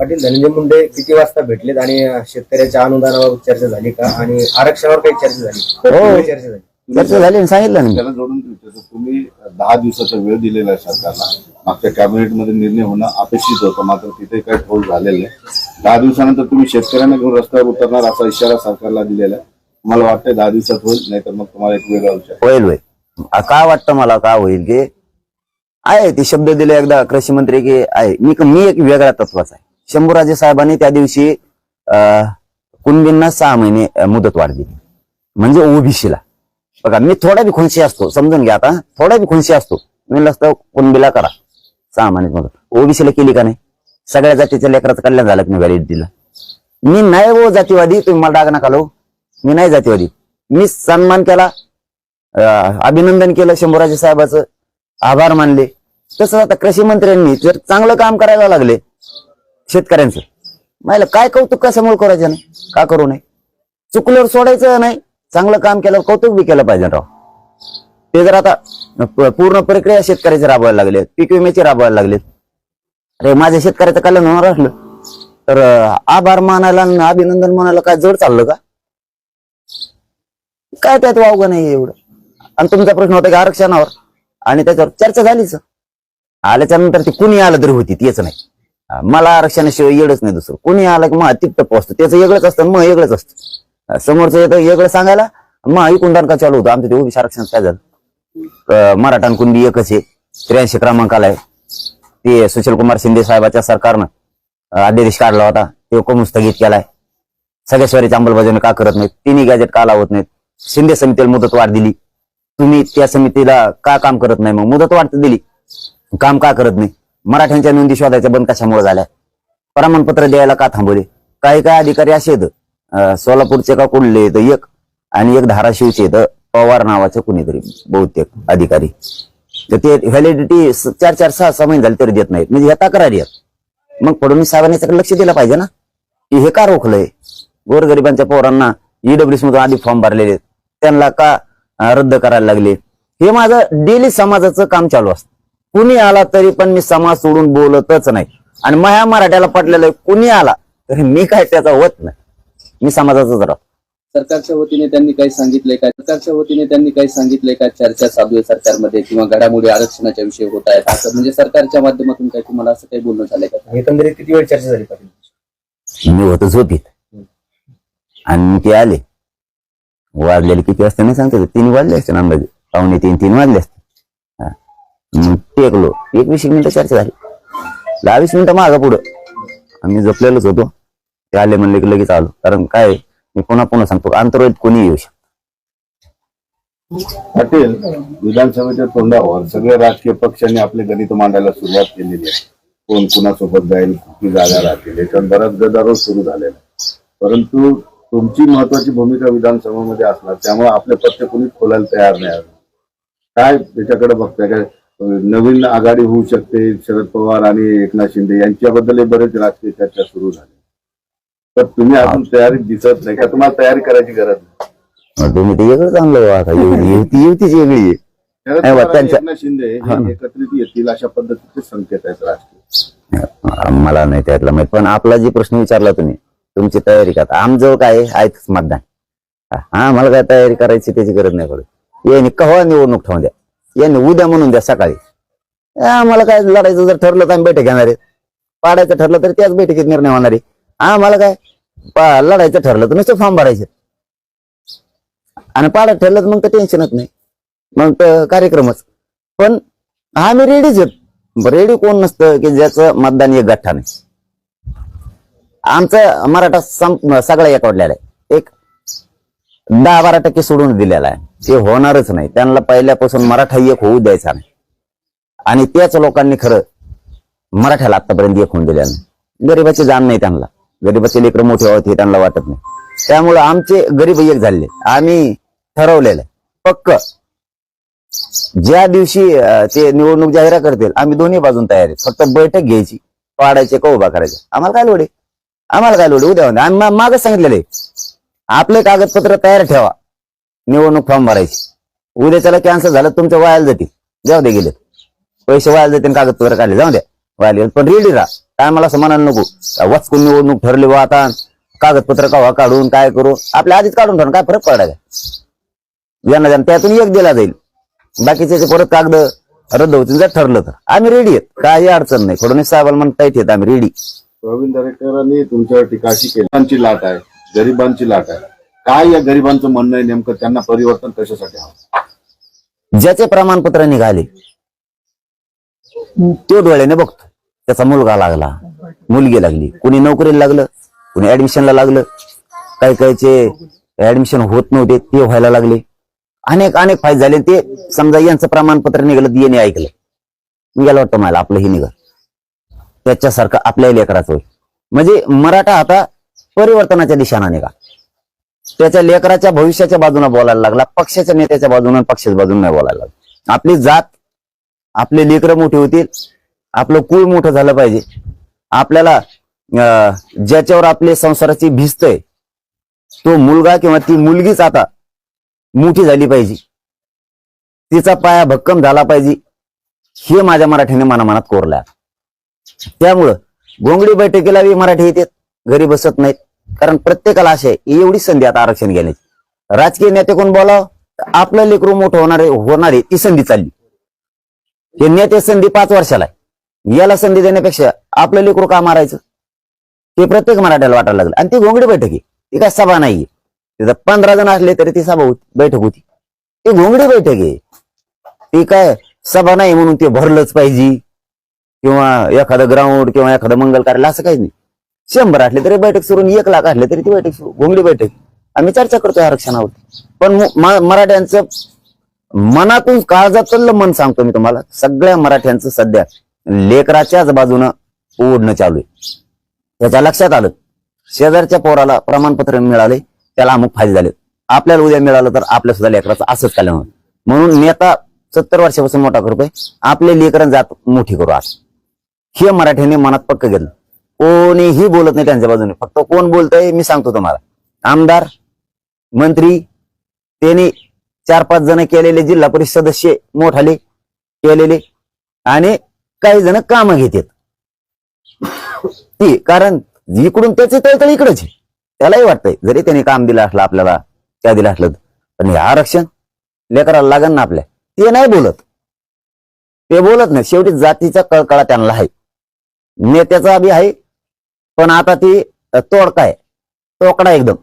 पाटील धनंजय मुंडे किती वाजता भेटलेत आणि शेतकऱ्याच्या अनुदानाबाबत चर्चा झाली का? आणि आरक्षणावर काही चर्चा झाली? हो. चर्चा झाली? चर्चा झाली ना सांगितलं ना. त्याला जोडून तुम्ही दहा दिवसाचा वेळ दिलेला आहे सरकारला. मागच्या कॅबिनेटमध्ये निर्णय होणं अपेक्षित होतं मात्र तिथे काही ठोस झालेलं नाही. दहा दिवसानंतर तुम्ही शेतकऱ्यांना घेऊन रस्त्यावर उतरणार असा इशारा सरकारला दिलेला आहे. मला वाटतं दहा दिवसात होईल? नाहीतर मग तुम्हाला एक वेगळा विचार. होईल होईल. आ, काय वाटतं मला? का होईल की आहे ते शब्द दिले एकदा कृषी मंत्री की आहे. मी मी एक वेगळ्या तत्वाचा आहे. शंभूराजे साहेबांनी त्या दिवशी अं, कुणबींना सहा महिने मुदत वाढ दिली म्हणजे ओबीसीला. बघा मी थोडा बी खुनशी असतो समजून घ्या आता. थोडा बी खुनशी असतो. मी असतं कुणबीला करा. सहा महिने मुदत. ओबीसीला केली का नाही? सगळ्या जातीच्या लेकराचं कल्याण झालं की व्हॅलिड दिला मी नाही वो जातीवादी तुम्ही मला डाग नका मी नाही जातीवादी. मी सन्मान केला. अभिनंदन केलं शंभूराजे साहेबाचं. आभार मानले. तसंच आता कृषी मंत्र्यांनी जर चांगलं काम करायला लागले शेतकऱ्यांचं. मला काय कौतुक कशामुळे करायचं नाही का करू नये? चुकल्यावर सोडायचं नाही. चांगलं काम केलं कौतुक बी केलं पाहिजे राव. ते जर आता पूर्ण प्रक्रिया शेतकऱ्याची राबवायला लागले पीक विम्याची राबवायला लागले अरे माझ्या शेतकऱ्याचं कल्याण होणार असलं. तर आभार मानायला अभिनंदन मानायला काय जड चाललं का? काय त्यात वावग नाही एवढं. आणि तुमचा प्रश्न होता की आरक्षणावर. आणि त्याच्यावर चर्चा झालीच. आल्याच्यानंतर ती कुणी आलं तरी होती तेच नाही. मला आरक्षणाशिवाय येडच नाही दुसरं. कुणी आलं की मग तिथं पोहोचतं. त्याचं वेगळंच असतं मग वेगळंच असतं. समोरचं येतं वेगळं सांगायला मग ऐकून का चालू होतं. आमच्या ते ओबीसी आरक्षण काय झालं? मराठा कुणबी एकच आहे. त्र्याऐंशी क्रमांकाला आहे. ते सुशील कुमार शिंदे साहेबाच्या सरकारनं अध्यादेश काढला होता. ते कोण स्थगित केलाय. सगळ्या स्वारीची अंमलबजावणी का करत नाहीत? तिन्ही गॅजेट का लावत नाहीत? शिंदे समितीला मुदत वाढ दिली. तुम्ही त्या समितीला का काम करत नाही? मग मुदत वाढ तर दिली. काम का करत नाही? मराठ्यांच्या नोंदी शोधायच्या बंद कशामुळे झाल्या? प्रमाणपत्र द्यायला का थांबवले? काही काही अधिकारी असे आहेत. सोलापूरचे का कुठले तर एक आणि एक धाराशिवचे तर पवार नावाचे कुणीतरी बहुतेक अधिकारी. तर ते व्हॅलिडिटी चार चार सहा सहा महिने झाले तरी देत नाहीत. म्हणजे ह्या तक्रारी आहेत. मग फडणवीस साहेबांनी त्याकडे लक्ष दिलं पाहिजे ना? की हे का रोखलंय? गोरगरिबांच्या पोरांना ईडब्ल्यूसी मधून आधी फॉर्म भरलेले आहेत. त्यांना का रद्द करायला लागले? हे माझं डेली समाजाचं काम चालू असतं. कुणी आला तरी पण मी समाज सोडून बोलतच नाही. आणि माझ्या मराठ्याला पटलेलं आहे, कुणी आला तरी मी काय त्याचा होत नाही. मी समाजाचाच राहतो. सरकारच्या वतीने त्यांनी काही सांगितलंय का? सरकारच्या वतीने त्यांनी काही सांगितलंय का? चर्चा चालू आहे सरकारमध्ये किंवा घडामोडी आरक्षणाच्या विषयी होत आहेत. असं म्हणजे सरकारच्या माध्यमातून काही तुम्हाला असं काही बोलणं झालंय का? एकंदरीत किती वेळ चर्चा झाली पाटील मी होतो झोपीत. आणि ते आले. वाजलेले किती वाजता नाही सांगतो तीन वाजले असते ना अंदाजे. पावणे तीन तीन वाजले असते. टेकलो एकवीस मिनिटं चर्चा झाली. दहावीस मिनिटं मागं पुढं. आम्ही जपलेलोच होतो. ते आले म्हणले की लगेच आलो. कारण काय मी पुन्हा पुन्हा सांगतो. आंतरवाईट कोणी येऊ शकतो पाटील विधानसभेच्या तोंडावर सगळे राजकीय पक्षांनी आपले गणित मांडायला सुरुवात केलेली आहे. कोण कुणासोबत जाईल किती जागा राहतील याच्यावर बराच गदारोळ सुरू झालेला परंतु तुमची महत्वाची भूमिका विधानसभेमध्ये असणार त्यामुळे आपले पत्ते कोणी खोलायला तयार नाही काय त्याच्याकडे बघताय? काय नवीन आघाडी होऊ शकते शरद पवार आणि एकनाथ शिंदे यांच्याबद्दल बरेच राजकीय चर्चा सुरू झाली. तर तुम्ही अजून तयारीत दिसत नाही का? तुम्हाला तयारी करायची गरज नाही. तुम्ही ते वेगळं चांगलं आता. युती युती- युतीच वेगळी आहे. शरद पवार आणि एकनाथ शिंदे हा एकत्रित येतील अशा पद्धतीचे संकेत आहेत राजकीय. मला नाही त्यातला माहीत. पण आपला जे प्रश्न विचारला तुम्ही तुमची तयारी का आमजवळ काय आहे? आहेच मतदान. हा मला काय तयारी करायची त्याची गरज नाही पडत. यांनी कव्हा निवडणूक ठेवून द्या. यांनी उद्या म्हणून द्या सकाळी. आम्हाला काय लढायचं जर ठरलं तर आम्ही बैठक घेणार आहे. पाडायचं ठरलं तर त्याच बैठकीत निर्णय होणार आहे. आम्हाला काय? पा- लढायचं ठरलं तर नुसतं फॉर्म भरायचे. आणि पाडत ठरलं तर मग तर टेन्शनच नाही. मग तर कार्यक्रमच. पण आम्ही रेडीच आहेत. रेडी कोण नसतं की ज्याचं मतदान एक गठ्ठा नाही. आमचं मराठा सगळा एक आहे एक दहा बारा टक्के सोडून दिलेला आहे. ते होणारच नाही. त्यांना पहिल्यापासून मराठा एक होऊ द्यायचा नाही. आणि त्याच लोकांनी खरं मराठ्याला आतापर्यंत एक होऊन दिल्या नाही. गरीबाची जाण नाही त्यांना. गरीबाचे लेकर मोठे आहोत हे त्यांना वाटत नाही. त्यामुळं आमचे गरीब एक झाले. आम्ही ठरवलेलं पक्क. ज्या दिवशी ते निवडणूक जाहीर करतील आम्ही दोन्ही बाजून तयार आहेत फक्त बैठक घ्यायची. पाडायचे का उभा करायचे? आम्हाला काय लोडे आम्हाला काय लोडे उद्या आम्ही मागच सांगितलेलं आहे. आपले कागदपत्र तयार ठेवा. निवडणूक फॉर्म भरायची. उद्या त्याला कॅन्सल झालं तुमच्या वायाला जातील. जाऊ दे गेले पैसे वायाला जातील कागदपत्र काढले. जाऊ द्या. वायाला गेले पण रेडी राहा. टायमाला असं समानाला नको. वचकून निवडणूक ठरली वा आता. कागदपत्र कवा काढून काय करू आपल्या आधीच काढून ठेवून काय फरक पडला काय यांना जाण त्यातून एक दिला जाईल. बाकीचे परत कागद रद्द होतील जर ठरलं तर. आम्ही रेडी आहेत. काही अडचण नाही. फडणवीस साहेबांना म्हणता येते आम्ही रेडी प्रवीण दरेकरांनी तुमच्या टीकाशी केली लाट आहे. गरिबांची लाट आहे. काय या गरिबांचं म्हणणं आहे नेमकं? त्यांना परिवर्तन कशासाठी हवं? ज्याचे प्रमाणपत्र निघाले तो डोळ्याने बघतो. त्याचा मुलगा लागला मुलगी लागली. कुणी नोकरीला लागलं कुणी ऍडमिशनला लागलं. काही काहीचे ऍडमिशन होत नव्हते ते व्हायला लागले. अनेक अनेक फायदे झाले. ते समजा यांचं प्रमाणपत्र निघालं येणे ऐकलं. निघालं वाटतं मला आपलं हे निघाल. त्याच्यासारखं आपल्या लेकराचं होईल. म्हणजे मराठा आता परिवर्तनाच्या दिशाने निघा. त्याच्या लेकराच्या भविष्याच्या बाजूने बोलायला लागला पक्षाच्या नेत्याच्या बाजूने पक्षाच्या बाजूने नाही बोलायला लागला. आपली जात आपले लेकरं मोठी होतील आपलं कुळ मोठं झालं पाहिजे. आपल्याला अं, ज्याच्यावर आपले संसाराची भिस्त आहे तो मुलगा किंवा ती मुलगीच आता मोठी झाली पाहिजे. तिचा पाया भक्कम झाला पाहिजे. हे माझ्या मराठीने मनामनात कोरल्या त्यामुळं गोंगडी बैठकीला बी मराठी येतात. घरी बसत नाहीत. कारण प्रत्येकाला असे एवढी संधी आता आरक्षण घेण्याची. राजकीय नेते कोण बोलाव? आपलं लेकरू मोठं होणारे होणारे ती संधी चालली. हे नेते संधी पाच वर्षाला आहे. याला संधी देण्यापेक्षा आपलं लेकरू का मारायचं? ते प्रत्येक मराठ्याला वाटायला लागलं. आणि ती घोंगडी बैठक आहे. ती काय सभा नाहीये. तिथं पंधरा जण असले तरी ती सभा होती बैठक होती. ती घोंगडी बैठक आहे. ती काय सभा नाही म्हणून ते भरलंच पाहिजे. किंवा एखादं ग्राउंड किंवा एखादं मंगल कार्यालय असं काहीच नाही. शंभर असले तरी बैठक सुरू एक लाख असले तरी ती बैठक सुरू घोंगडी बैठक. आम्ही चर्चा करतोय आरक्षणावर. पण मराठ्यांचं मनातून काळजातलं मन सांगतो मी तुम्हाला. सगळ्या मराठ्यांचं सध्या लेकराच्याच बाजूनं ओढणं चालू आहे. त्याच्या लक्षात आलं. शेजारच्या पोराला प्रमाणपत्र मिळाले त्याला अमुक फायदे झाले. आपल्याला उद्या मिळालं तर आपल्या सुद्धा लेकराचं असंच केलं म्हणून म्हणून नेता सत्तर वर्षापासून मोठा करतोय. आपले लेकरं जात मोठी करू आज. हे मराठ्यांनी मनात पक्क घेतलं. कोणीही बोलत नाही त्यांच्या बाजूने. फक्त कोण बोलतंय मी सांगतो तुम्हाला. आमदार मंत्री त्यांनी चार पाच जण केलेले जिल्हा परिषद सदस्य मोठाले केलेले आणि काही जण कामं घेतात. ती कारण इकडून त्याचे तळतळ इकडंच आहे. त्यालाही वाटतंय जरी त्याने काम दिलं असलं आपल्याला त्या दिलं असलं पण हे आरक्षण लेकराला लागण ना आपल्या. ते नाही बोलत. ते बोलत नाही. शेवटी जातीचा कळकळा त्यांना आहे. नेत्याचा बी आहे पण आता ती तोडका आहे. तोकडा एकदम.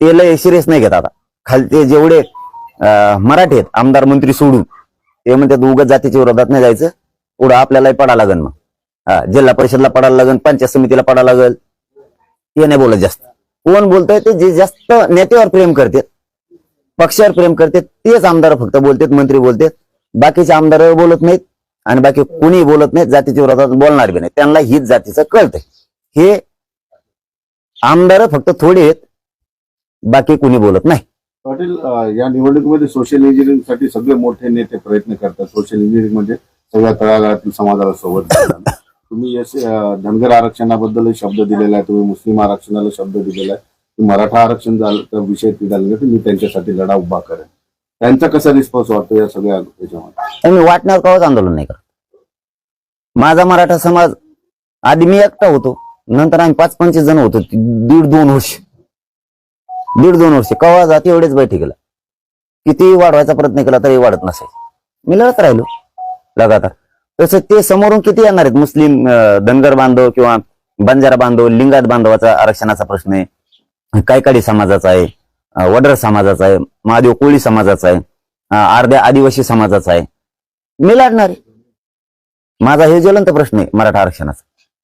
ते लय सिरियस नाही घेत आता. खालचे जेवढे मराठी आहेत आमदार मंत्री सोडून ते म्हणतात उगाच जातीच्या विरोधात नाही जायचं. पुढं आपल्यालाही पडा लागेल मग. हा, जिल्हा परिषदला पडायला लागेल पंचायत समितीला पडायला लागेल. ते नाही बोलत जास्त. कोण बोलतोय ते जे जास्त नेत्यावर प्रेम करतात पक्षावर प्रेम करतात तेच आमदार फक्त बोलतात मंत्री बोलतात. बाकीचे आमदार बोलत नाहीत आणि बाकी कुणी बोलत नाहीत जातीच्या विरोधात बोलणार बी नाही. त्यांना हीच जातीचं कळतंय. हे आमदार फक्त थोडे आहेत बाकी कुणी बोलत नाही. पाटील या निवडणुकीमध्ये सोशल इंजिनिअरिंगसाठी सगळे मोठे नेते प्रयत्न करतात. सोशल इंजिनिअरिंग म्हणजे सगळ्या तळागाळातील समाजाला सोबत. तुम्ही धनगर आरक्षणाबद्दल शब्द दिलेला आहे. तुम्ही मुस्लिम आरक्षणाला शब्द दिलेला आहे. मराठा आरक्षण झालं तर विषय तर मी त्यांच्यासाठी लढा उभा करेन. त्यांचा कसा रिस्पॉन्स वाटतो या सगळ्या याच्यामध्ये? तर मी वाटण्यावर कवाच आंदोलन नाही करत. माझा मराठा समाज आधी मी एकटा होतो. नंतर आम्ही पाच पंचवीस जण होतो. दीड दोन वर्ष. दीड दोन वर्ष. कवा जाते एवढेच बैठकीला. किती वाढवायचा प्रयत्न केला तरी वाढत नसायचं. मी लढत राहिलो. लगातार. तसं ते समोरून किती येणार आहेत? मुस्लिम धनगर बांधव किंवा बंजारा बांधव लिंगात बांधवाचा आरक्षणाचा प्रश्न आहे. कायकाडी समाजाचा आहे. वडर समाजाचा आहे. महादेव कोळी समाजाचा आहे. अर्ध्या आदिवासी समाजाचा आहे. मी लढणार आहे. माझा हे ज्वलंत प्रश्न आहे मराठा आरक्षणाचा.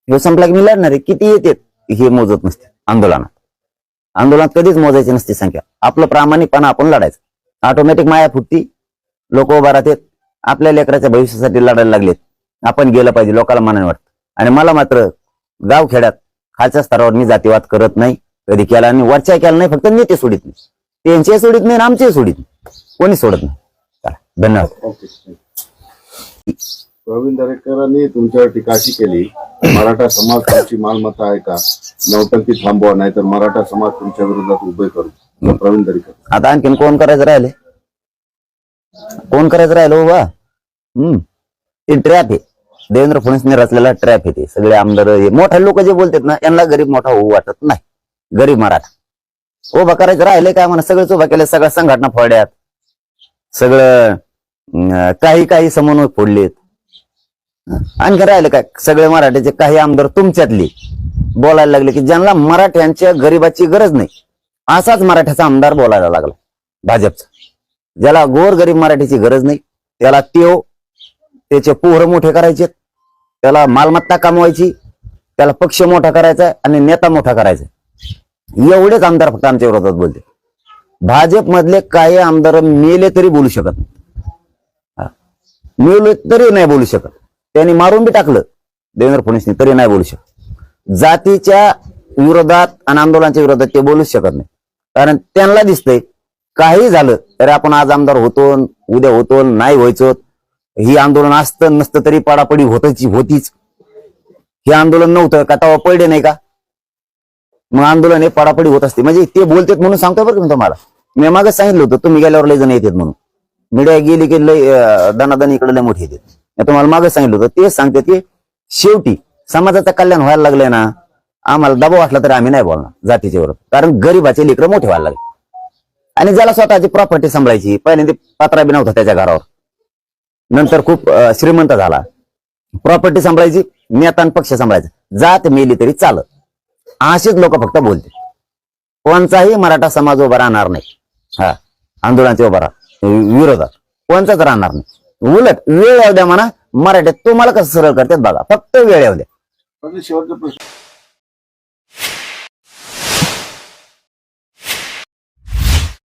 हे संपला की मी लढणार आहे किती येते हे मोजत नसते आंदोलनात. आंदोलनात कधीच मोजायची नसते संख्या. आपलं प्रामाणिकपणा आपण लढायचं. ऑटोमॅटिक माया फुटती. लोक उभा राहतात. आपल्या लेकराच्या भविष्यासाठी लढायला लागलेत. आपण गेलं पाहिजे लोकांना मनाने वाटतं. आणि मला मात्र गाव खेड्यात खालच्या स्तरावर मी जातीवाद करत नाही. कधी केला आणि वरच्या केला नाही फक्त नेते सोडित नाही. त्यांचे सोडित नाही आमचे सोडित नाही. कोणी सोडत नाही. धन्यवाद. ओके. प्रवीण दरेकरांनी तुमच्यावर टीकाशी केली. मराठा समाज तुमची मालमत्ता आहे का? नौटंकी थांबवा नाही तर मराठा समाज तुमच्या विरोधात उभे करू. प्रवीण दरेकर. आता आणखीन कोण करायचं राहिले? कोण करायचं राहिलं बाबा हम्म. ते ट्रॅप आहे. देवेंद्र फडणवीसने रचलेला ट्रॅप येते सगळे आमदार हे मोठे लोक जे बोलतात ना यांना गरीब मोठा होऊ वाटत नाही. गरीब मराठा. उभा करायचं राहिले काय म्हणा? सगळं उभा केलं सगळ्या संघटना फोड्यात सगळं काही काही समन्वय फोडलेत. आणखी राहिलं काय सगळे मराठ्याचे काही आमदार तुमच्यातले. बोलायला लागले की ज्यांना मराठ्यांच्या गरीबाची गरज नाही असाच मराठ्याचा आमदार बोलायला लागला भाजपचा. ज्याला गोर गरीब मराठीची गरज नाही त्याला तेव त्याचे पोहर मोठे करायचे त्याला मालमत्ता कमवायची त्याला पक्ष मोठा करायचा आणि नेता मोठा करायचा. एवढेच आमदार फक्त आमच्या विरोधात बोलते भाजप मधले काही आमदार मेले तरी बोलू शकत हा. मेले तरी नाही बोलू शकत. त्यांनी मारून बी टाकलं. देवेंद्र फडणवीसनी तरी नाही बोलू शकत. जातीच्या विरोधात आणि आंदोलनाच्या विरोधात ते बोलूच शकत नाही. कारण त्यांना दिसतंय काही झालं तरी आपण आज आमदार होतो उद्या होतो नाही व्हायचो. ही आंदोलन असतं नसतं तरी पडापडी होतच होतीच. हे आंदोलन नव्हतं का तेव्हा पडले नाही का? मग आंदोलन हे पडापडी होत असते. म्हणजे ते बोलतात म्हणून सांगतोय बरं का मी तुम्हाला. मी मागच सांगितलं होतं तुम्ही गेल्यावर लय जण येतात म्हणून. मीडिया गेली की लय अं, दनादन इकडे लय मोठी येतात. तुम्हाला मागच सांगितलं होतं ते सांगते की शेवटी समाजाचं कल्याण व्हायला लागलंय ना आम्हाला दबाव वाटला तरी आम्ही नाही बोलणार जातीच्या विरोधात. कारण गरीबाचे लेकरं मोठे व्हायला लागले. आणि ज्याला स्वतःची प्रॉपर्टी सांभाळायची पहिल्यांदा पत्रा बी नव्हता त्याच्या घरावर. नंतर खूप श्रीमंत झाला. प्रॉपर्टी सांभाळायची नेता पक्ष सांभाळायचा. जात मेली तरी चालत. असेच लोक फक्त बोलते. कोणताही मराठा समाज उभा राहणार नाही. हा आंदोलनाचे उभा राहा. विरोधात. कोणताच राहणार नाही. उलट वेळ येऊ द्या म्हणा. मराठीत तुम्हाला कसं सरळ करतात बघा. फक्त वेळ येऊ द्या. शेवटचा प्रश्न